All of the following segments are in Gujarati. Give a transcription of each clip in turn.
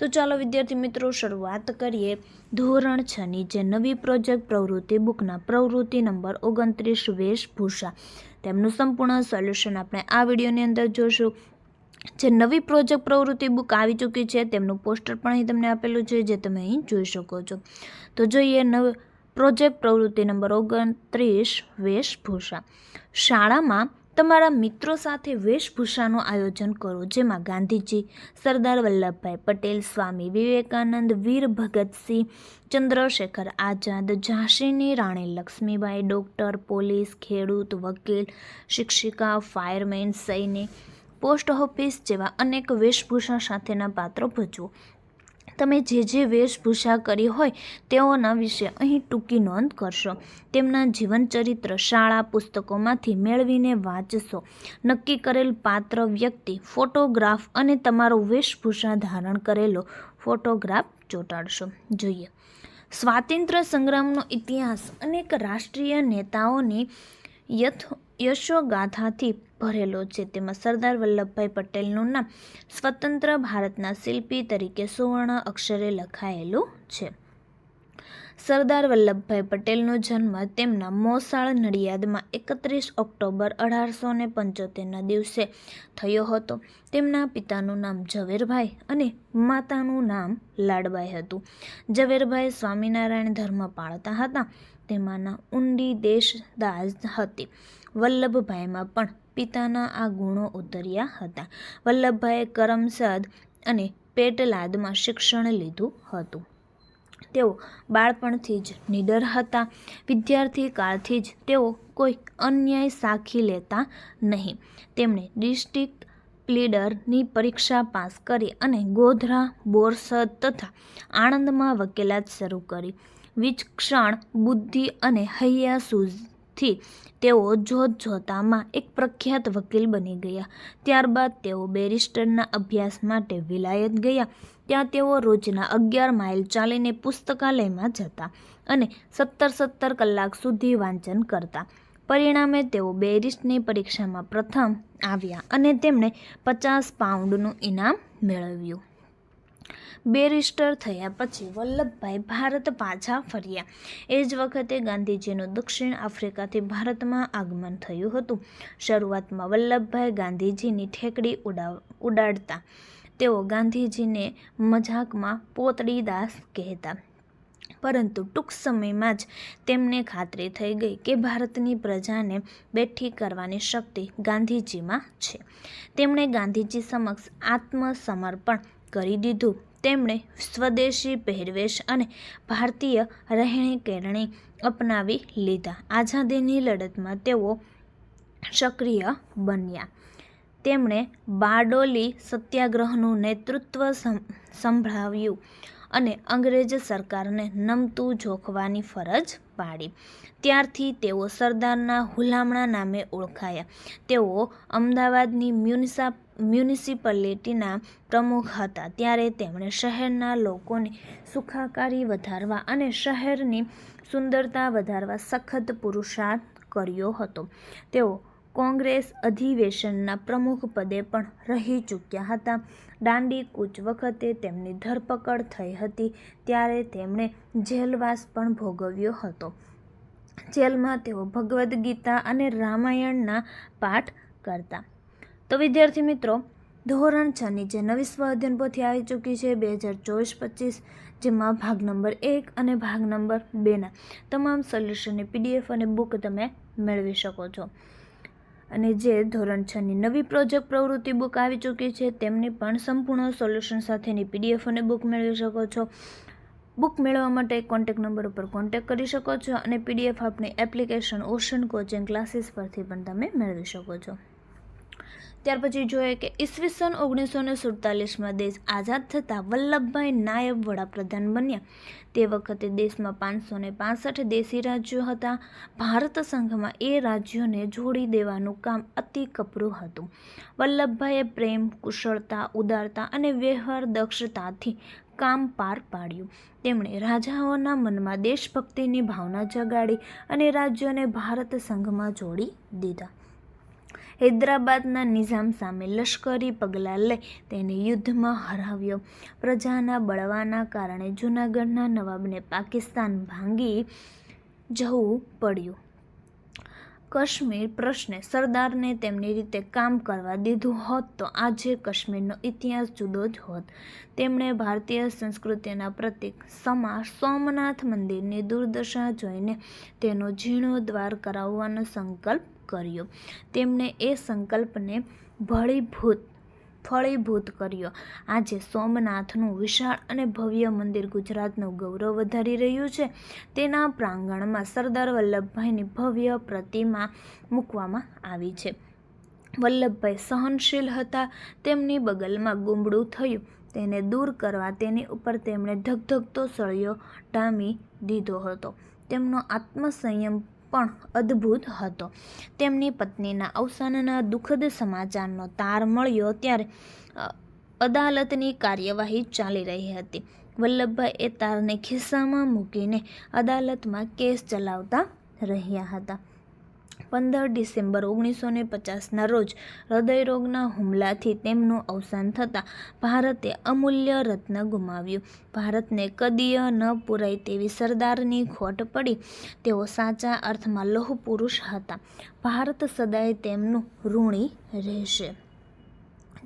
તો ચાલો વિદ્યાર્થી મિત્રો, શરૂઆત કરીએ ધોરણ છની જે નવી પ્રોજેક્ટ પ્રવૃત્તિ બુકના પ્રવૃત્તિ નંબર ઓગણત્રીસ વેશભૂષા. તેમનું સંપૂર્ણ સોલ્યુશન આપણે આ વિડીયોની અંદર જોશું. જે નવી પ્રોજેક્ટ પ્રવૃત્તિ બુક આવી ચૂકી છે, તેમનું પોસ્ટર પણ અહીં તમને આપેલું છે, જે તમે અહીં જોઈ શકો છો. તો જોઈએ નવ પ્રોજેક્ટ પ્રવૃત્તિ નંબર ઓગણત્રીસ વેશભૂષા. શાળામાં તમારા મિત્રો સાથે વેશભૂષાનું આયોજન કરો, જેમાં ગાંધીજી, સરદાર વલ્લભભાઈ પટેલ, સ્વામી વિવેકાનંદ, વીર ભગતસિંહ, ચંદ્રશેખર આઝાદ, ઝાંસીની રાણી લક્ષ્મીબાઈ, ડૉક્ટર, પોલીસ, ખેડૂત, વકીલ, શિક્ષિકા, ફાયરમેન, સૈનિક, પોસ્ટ ઓફિસ જેવા અનેક વેશભૂષા સાથેના પાત્રો ભજવો. તમે જે જે વેશભૂષા કરી હોય તેઓના વિશે અહીં ટૂંકી નોંધ કરશો. તેમના જીવનચરિત્ર શાળા પુસ્તકોમાંથી મેળવીને વાંચશો. નક્કી કરેલ પાત્ર વ્યક્તિ, ફોટોગ્રાફ અને તમારો વેશભૂષા ધારણ કરેલો ફોટોગ્રાફ ચોંટાડશો. જોઈએ. સ્વાતંત્ર્ય સંગ્રામનો ઇતિહાસ અનેક રાષ્ટ્રીય નેતાઓની યથ યશોગાથાથી ભરેલો છે. તેમાં સરદાર વલ્લભભાઈ પટેલનું નામ સ્વતંત્ર ભારતના શિલ્પી તરીકે સુવર્ણ અક્ષરે લખાયેલું છે. સરદાર વલ્લભભાઈ પટેલનો જન્મ તેમના મોસાળ નડિયાદમાં એકત્રીસ ઓક્ટોબર અઢારસો ને પંચોતેરના દિવસે થયો હતો. તેમના પિતાનું નામ ઝવેરભાઈ અને માતાનું નામ લાડબાઈ હતું. ઝવેરભાઈ સ્વામિનારાયણ ધર્મ પાળતા હતા. તેમાંના ઊંડી દેશદાસ હતી. વલ્લભભાઈમાં પણ પિતાના આ ગુણો ઉતર્યા હતા. વલ્લભભાઈએ કરમસદ અને પેટલાદમાં શિક્ષણ લીધું હતું. તેઓ બાળપણથી જ નિડર હતા. વિદ્યાર્થી કાળથી જ તેઓ કોઈ અન્યાય સાખી લેતા નહીં. તેમણે ડિસ્ટ્રિક્ટ પ્લીડરની પરીક્ષા પાસ કરી અને ગોધરા, બોરસદ તથા આણંદમાં વકીલાત શરૂ કરી. વિચક્ષણ, બુદ્ધિ અને હૈયા સૂઝથી તેઓ જોત જોતામાં એક પ્રખ્યાત વકીલ બની ગયા. ત્યારબાદ તેઓ બેરિસ્ટરના અભ્યાસ માટે વિલાયત ગયા. ત્યાં તેઓ રોજના અગિયાર માઇલ ચાલીને પુસ્તકાલયમાં જતા અને સત્તર સત્તર કલાક સુધી વાંચન કરતા. પરિણામે તેઓ બેરિસ્ટની પરીક્ષામાં પ્રથમ આવ્યા અને તેમણે પચાસ પાઉન્ડનું ઇનામ મેળવ્યું. બેરિસ્ટર થયા પછી વલ્લભભાઈ ભારત પાછા ફર્યા. એ જ વખતે ગાંધીજીનું દક્ષિણ આફ્રિકાથી ભારતમાં આગમન થયું હતું. શરૂઆતમાં વલ્લભભાઈ ગાંધીજીની ઠેકડી ઉડાવ, ઉડાડતા. તેઓ ગાંધીજીને મજાકમાં પોતડીદાસ કહેતા. પરંતુ ટૂંક સમયમાં જ તેમને ખાતરી થઈ ગઈ કે ભારતની પ્રજાને બેઠી કરવાની શક્તિ ગાંધીજીમાં છે. તેમણે ગાંધીજી સમક્ષ આત્મસમર્પણ કરી દીધું. તેમણે સ્વદેશી પહેરવેશ અને ભારતીય રહેણી કેરણી અપનાવી લીધા. આઝાદીની લડતમાં તેઓ સક્રિય બન્યા. તેમણે બારડોલી સત્યાગ્રહનું નેતૃત્વ સંભળાવ્યું. અને અંગ્રેજ સરકારને નમતું જોખવાની ફરજ પાડી. ત્યારથી તેઓ સરદારના હુલામણા નામે ઓળખાયા. તેઓ અમદાવાદની મ્યુનિસા, મ્યુનિસિપાલિટીના પ્રમુખ હતા. ત્યારે તેમણે શહેરના લોકોની સુખાકારી વધારવા અને શહેરની સુંદરતા વધારવા સખત પુરુષાર્થ કર્યો હતો. તેઓ કોંગ્રેસ અધિવેશનના પ્રમુખ પદે પણ રહી ચૂક્યા હતા. દાંડી કૂચ વખતે તેમની ધરપકડ થઈ હતી ત્યારે તેમણે જેલવાસ પણ ભોગવ્યો હતો. જેલમાં તેઓ ભગવદ્ ગીતા અને રામાયણના પાઠ કરતા. તો વિદ્યાર્થી મિત્રો, ધોરણ છની જે નવી સ્વાધ્યન પોથી આવી ચૂકી છે બે હજાર ચોવીસ પચીસ, જેમાં ભાગ નંબર એક અને ભાગ નંબર બેના તમામ સોલ્યુશનની પીડીએફ અને બુક તમે મેળવી શકો છો. અને જે ધોરણ છની નવી પ્રોજેક્ટ પ્રવૃત્તિ બુક આવી ચૂકી છે, તેમની પણ સંપૂર્ણ સોલ્યુશન સાથેની પીડીએફ અને બુક મેળવી શકો છો. બુક મેળવવા માટે કોન્ટેક નંબર ઉપર કોન્ટેક કરી શકો છો અને પીડીએફ આપની એપ્લિકેશન ઓશન કોચિંગ ક્લાસીસ પરથી પણ તમે મેળવી શકો છો. ત્યાર પછી જોઈએ કે ઈસવીસન ઓગણીસો ને સુડતાલીસમાં દેશ આઝાદ થતાં વલ્લભભાઈ નાયબ વડાપ્રધાન બન્યા. તે વખતે દેશમાં પાંચસો ને પાસઠ દેશી રાજ્યો હતા. ભારત સંઘમાં એ રાજ્યોને જોડી દેવાનું કામ અતિ કપરું હતું. વલ્લભભાઈએ પ્રેમ, કુશળતા, ઉદારતા અને વ્યવહાર દક્ષતાથી કામ પાર પાડ્યું. તેમણે રાજાઓના મનમાં દેશભક્તિની ભાવના જગાડી અને રાજ્યોને ભારત સંઘમાં જોડી દીધા. હૈદરાબાદના નિઝામ સામે લશ્કરી પગલાં લઈ તેને યુદ્ધમાં હરાવ્યો. પ્રજાના બળવાના કારણે જૂનાગઢના નવાબને પાકિસ્તાન ભાંગી જવું પડ્યું. કાશ્મીર પ્રશ્ને સરદારને તેમની રીતે કામ કરવા દીધું હોત તો આજે કાશ્મીરનો ઇતિહાસ જુદો જ હોત. તેમણે ભારતીય સંસ્કૃતિના પ્રતીક સમા સોમનાથ મંદિરની દુર્દશા જોઈને તેનો જીર્ણોદ્ધાર કરાવવાનો સંકલ્પ કર્યો. તેમણે એ સંકલ્પને ભળીભૂત, ફળીભૂત કર્યો. આજે સોમનાથનું વિશાળ અને ભવ્ય મંદિર ગુજરાતનું ગૌરવ વધારી રહ્યું છે. તેના પ્રાંગણમાં સરદાર વલ્લભભાઈની ભવ્ય પ્રતિમા મૂકવામાં આવી છે. વલ્લભભાઈ સહનશીલ હતા. તેમની બગલમાં ગુમડું થયું. તેને દૂર કરવા તેની ઉપર તેમણે ધગધગતો સળિયો ટામી દીધો હતો. તેમનો આત્મસંયમ પણ અદ્ભુત હતો. તેમની પત્નીના અવસાનના દુઃખદ સમાચારનો તાર મળ્યો ત્યારે અદાલતની કાર્યવાહી ચાલી રહી હતી. વલ્લભભાઈ એ તારને ખિસ્સામાં મૂકીને અદાલતમાં કેસ ચલાવતા રહ્યા હતા. પંદર ડિસેમ્બર ઓગણીસો ને પચાસના રોજ હૃદયરોગના હુમલાથી તેમનું અવસાન થતાં ભારતે અમૂલ્ય રત્ન ગુમાવ્યું. ભારતને કદીય ન પુરાય તેવી સરદારની ખોટ પડી. તેઓ સાચા અર્થમાં લોહ પુરુષ હતા. ભારત સદાય તેમનું ઋણી રહેશે.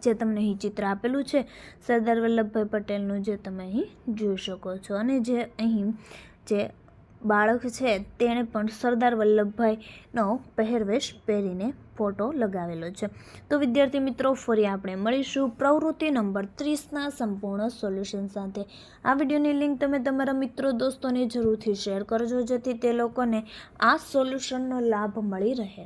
જે તમને અહીં ચિત્ર આપેલું છે, સરદાર વલ્લભભાઈ પટેલનું જે તમે અહીં જોઈ શકો છો અને જે અહીં જે બાળક છે, તેણે પણ સરદાર વલ્લભભાઈનો પહેરવેશ પહેરીને ફોટો લગાવેલો છે. તો વિદ્યાર્થી મિત્રો, ફરી આપણે મળીશું પ્રવૃત્તિ નંબર ત્રીસના સંપૂર્ણ સોલ્યુશન સાથે. આ વિડીયોની લિંક તમે તમારા મિત્રો દોસ્તોને જરૂરથી શેર કરજો, જેથી તે લોકોને આ સોલ્યુશનનો લાભ મળી રહે.